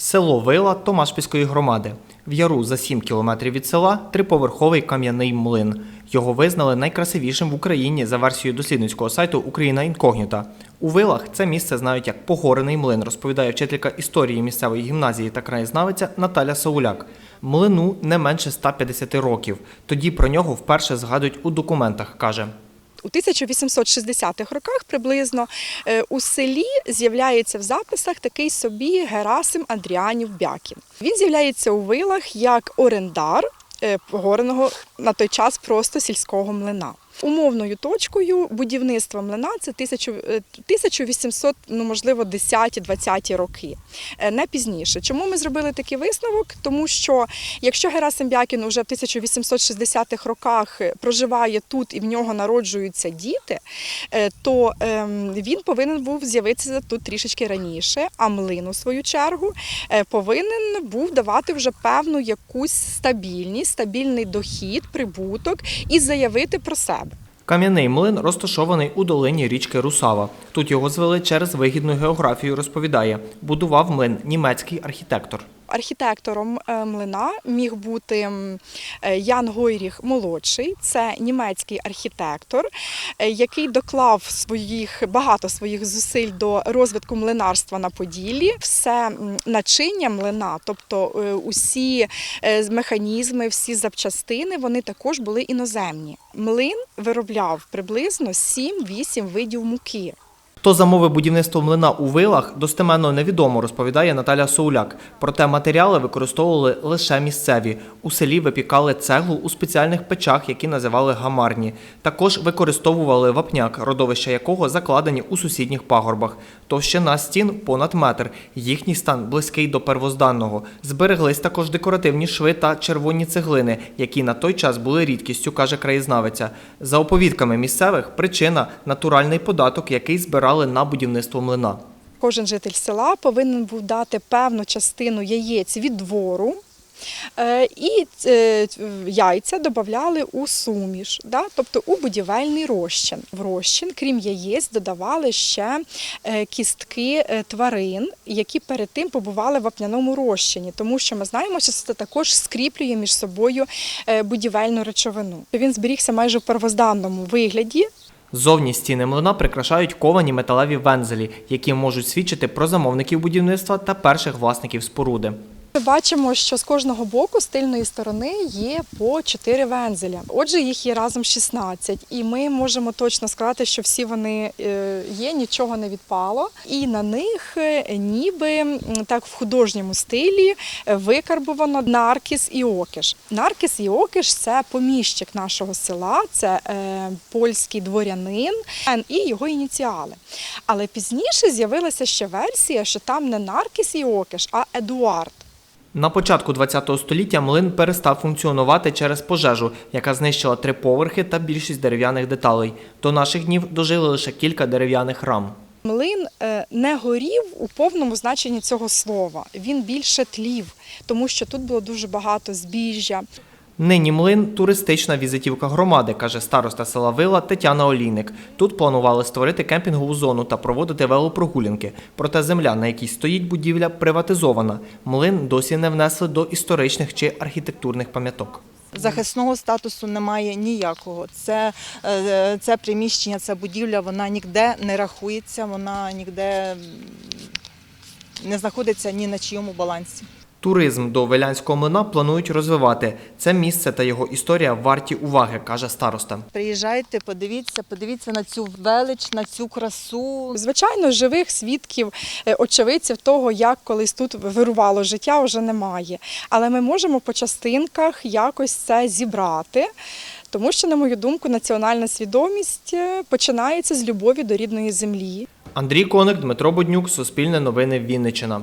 Село Вила Томашпільської громади. В яру за 7 кілометрів від села триповерховий кам'яний млин. Його визнали найкрасивішим в Україні за версією дослідницького сайту Україна інкогніта. У вилах це місце знають як погорений млин, розповідає вчителька історії місцевої гімназії та краєзнавиця Наталя Сауляк. Млину не менше 150 років. Тоді про нього вперше згадують у документах, каже. У 1860-х роках приблизно е, у селі з'являється в записах такий собі Герасим Андріанів Бякін. Він з'являється у вилах як орендар е, погореного на той час просто сільського млина. Умовною точкою будівництва млина це 1000, е, 1800, ну можливо, 10-20 роки, е, не пізніше. Чому ми зробили такий висновок? Тому що якщо Герасим Бякін уже в 1860-х роках е, проживає тут і в нього народжуються діти, то ем, він повинен був з'явитися тут трішечки раніше, а млин, у свою чергу, повинен був давати вже певну якусь стабільність, стабільний дохід, прибуток і заявити про себе. Кам'яний млин розташований у долині річки Русава. Тут його звели через вигідну географію, розповідає. Будував млин німецький архітектор. Архітектором е, млина міг бути е, Ян Гойріх молодший. Це німецький архітектор, е, який доклав своїх багато своїх зусиль до розвитку млинарства на Поділлі. Все начиння млина, тобто усі механізми, всі запчастини, вони також були іноземні. Млин виробляв приблизно 7-8 видів муки. Хто замовив будівництво млина у вилах, достеменно невідомо, розповідає Наталя Соуляк. Проте матеріали використовували лише місцеві. У селі випікали цеглу у спеціальних печах, які називали гамарні. Також використовували вапняк, родовища якого закладені у сусідніх пагорбах. Товщина стін понад метр. Їхній стан близький до первозданного. Збереглись також декоративні шви та червоні цеглини, які на той час були рідкістю, каже краєзнавиця. За оповідками місцевих, причина натуральний податок, який збирали на будівництво млина. Кожен житель села повинен був дати певну частину яєць від двору. е, І е, яйця додавали у суміш, да? тобто у будівельний розчин. В розчин, крім яєць, додавали ще е, кістки тварин, які перед тим побували в вапняному розчині, тому що ми знаємо, що це також скріплює між собою будівельну речовину. Він зберігся майже в первозданному вигляді, Зовні стіни млина прикрашають ковані металеві вензелі, які можуть свідчити про замовників будівництва та перших власників споруди. Ми бачимо, що з кожного боку з тильної сторони є по 4 вензеля. Отже, їх є разом 16. І ми можемо точно сказати, що всі вони е, є, нічого не відпало. І на них е, ніби так в художньому стилі е, викарбовано наркіс і окиш. Наркіс і окиш це поміщик нашого села, це польський дворянин і його ініціали. Але пізніше з'явилася ще версія, що там не наркіс і окиш, а Едуард. На початку ХХ століття млин перестав функціонувати через пожежу, яка знищила три поверхи та більшість дерев'яних деталей. До наших днів дожили лише кілька дерев'яних рам. Млин е, не горів у повному значенні цього слова. Він більше тлів, тому що тут було дуже багато збіжжя. Нині млин туристична візитівка громади, каже староста села Вила Тетяна Олійник. Тут планували створити кемпінгову зону та проводити велопрогулянки. Проте земля, на якій стоїть будівля, приватизована. Млин досі не внесли до історичних чи архітектурних пам'яток. Захисного статусу немає ніякого. Це, е, це приміщення, ця будівля, вона ніде не рахується, вона ніде не знаходиться ні на чийому балансі. Туризм до Велянського млина планують розвивати. Це місце та його історія варті уваги, каже староста. Приїжджайте, подивіться, подивіться на цю велич, на цю красу. Звичайно, живих свідків, е, очевидців того, як колись тут вирувало життя, вже немає. Але ми можемо по частинках якось це зібрати. Тому що, на мою думку, національна свідомість е, починається з любові до рідної землі. Андрій Коник, Дмитро Боднюк, Суспільне новини Вінниччина.